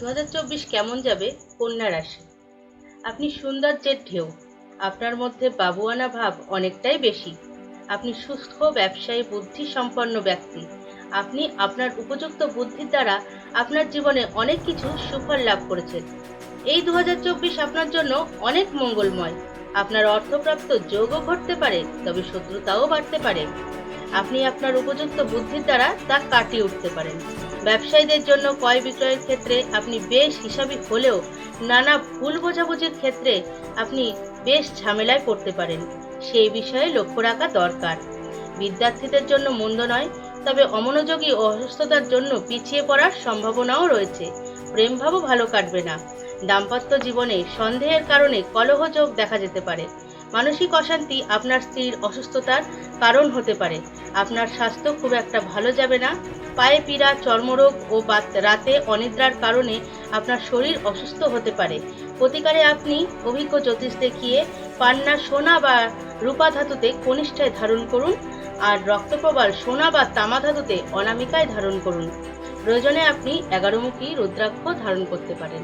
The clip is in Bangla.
দু হাজার চব্বিশ কেমন যাবে? কন্যা রাশি। আপনি সৌন্দর্যের ঢেউ। আপনার মধ্যে বাবুয়ানা ভাব অনেকটাই বেশি। আপনি সুস্থ, ব্যবসায়ী বুদ্ধি সম্পন্ন ব্যক্তি। আপনি আপনার উপযুক্ত বুদ্ধির দ্বারা আপনার জীবনে অনেক কিছু সুফল লাভ করেছেন। এই দু হাজার চব্বিশ আপনার জন্য অনেক মঙ্গলময়। আপনার অর্থপ্রাপ্ত যোগও ঘটতে পারে, তবে শত্রুতাও বাড়তে পারে। আপনি আপনার উপযুক্ত বুদ্ধির দ্বারা তা কাটিয়ে উঠতে পারেন। ব্যবসায়ীদের জন্য ক্রয় বিক্রয়ের ক্ষেত্রে আপনি বেশ হিসাবি হলেও নানা ভুল বোঝাবুঝির ক্ষেত্রে আপনি বেশ ঝামেলায় পড়তে পারেন। সেই বিষয়ে লক্ষ্য রাখা দরকার। বিদ্যার্থীদের জন্য মন্দ নয়, তবে অমনোযোগী অসুস্থতার জন্য পিছিয়ে পড়ার সম্ভাবনাও রয়েছে। প্রেমভাবও ভালো কাটবে না। দাম্পত্য জীবনে সন্দেহের কারণে কলহযোগ দেখা যেতে পারে। মানসিক অশান্তি আপনার স্ত্রীর অসুস্থতার কারণ হতে পারে। আপনার স্বাস্থ্য খুব একটা ভালো যাবে না। পায়ে পীড়া, চর্মরোগ ও রাতে অনিদ্রার কারণে আপনার শরীর অসুস্থ হতে পারে। প্রতিকারে আপনি অভিজ্ঞ জ্যোতিষ দেখিয়ে পান্না সোনা বা রূপা ধাতুতে কনিষ্ঠায় ধারণ করুন আর রক্তপ্রবাল সোনা বা তামা ধাতুতে অনামিকায় ধারণ করুন। প্রয়োজনে আপনি এগারোমুখী রুদ্রাক্ষ ধারণ করতে পারেন।